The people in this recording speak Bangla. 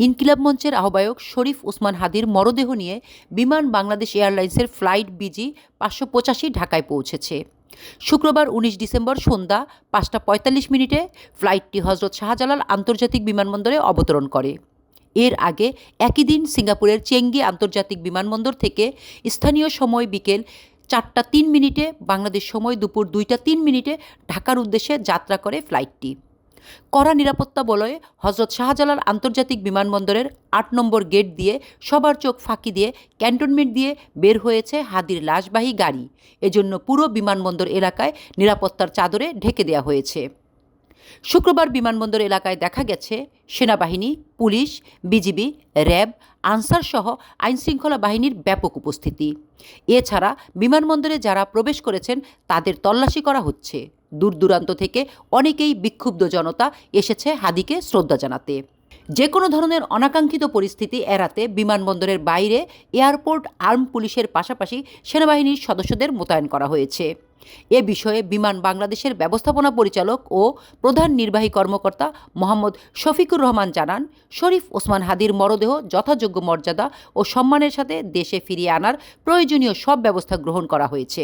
ইনকিলাব মঞ্চের আহ্বায়ক শরীফ ওসমান হাদির মরদেহ নিয়ে বিমান বাংলাদেশ এয়ারলাইন্সের ফ্লাইট বিজি পাঁচশো পঁচাশি ঢাকায় পৌঁছেছে। শুক্রবার উনিশ ডিসেম্বর সন্ধ্যা পাঁচটা পঁয়তাল্লিশ মিনিটে ফ্লাইটটি হজরত শাহজালাল আন্তর্জাতিক বিমানবন্দরে অবতরণ করে। এর আগে একই দিন সিঙ্গাপুরের চেঙ্গি আন্তর্জাতিক বিমানবন্দর থেকে স্থানীয় সময় বিকেল চারটা তিন মিনিটে, বাংলাদেশ সময় দুপুর দুইটা তিন মিনিটে ঢাকার উদ্দেশ্যে যাত্রা করে ফ্লাইটটি। কড়া নিরাপত্তা বলয়ে হজরত শাহজালাল আন্তর্জাতিক বিমানবন্দরের আট নম্বর গেট দিয়ে সবার চোখ ফাঁকি দিয়ে ক্যান্টনমেন্ট দিয়ে বের হয়েছে হাদির লাশবাহী গাড়ি। এজন্য পুরো বিমানবন্দর এলাকায় নিরাপত্তার চাদরে ঢেকে দেওয়া হয়েছে। শুক্রবার বিমানবন্দর এলাকায় দেখা গেছে সেনাবাহিনী, পুলিশ, বিজিবি, র্যাব, আনসার সহ আইনশৃঙ্খলা বাহিনীর ব্যাপক উপস্থিতি। এছাড়া বিমানবন্দরে যারা প্রবেশ করেছেন তাদের তল্লাশি করা হচ্ছে। দূর দূরান্ত থেকে অনেকেই বিক্ষুব্ধ জনতা এসেছে হাদিকে শ্রদ্ধা জানাতে। যে কোনো ধরনের অনাকাঙ্ক্ষিত পরিস্থিতি এড়াতে বিমানবন্দরের বাইরে এয়ারপোর্ট আর্ম পুলিশের পাশাপাশি সেনাবাহিনীর সদস্যদের মোতায়েন করা হয়েছে। এ বিষয়ে বিমান বাংলাদেশের ব্যবস্থাপনা পরিচালক ও প্রধান নির্বাহী কর্মকর্তা মোহাম্মদ শফিকুর রহমান জানান, শরীফ ওসমান হাদির মরদেহ যথাযোগ্য মর্যাদা ও সম্মানের সাথে দেশে ফিরিয়ে আনার প্রয়োজনীয় সব ব্যবস্থা গ্রহণ করা হয়েছে।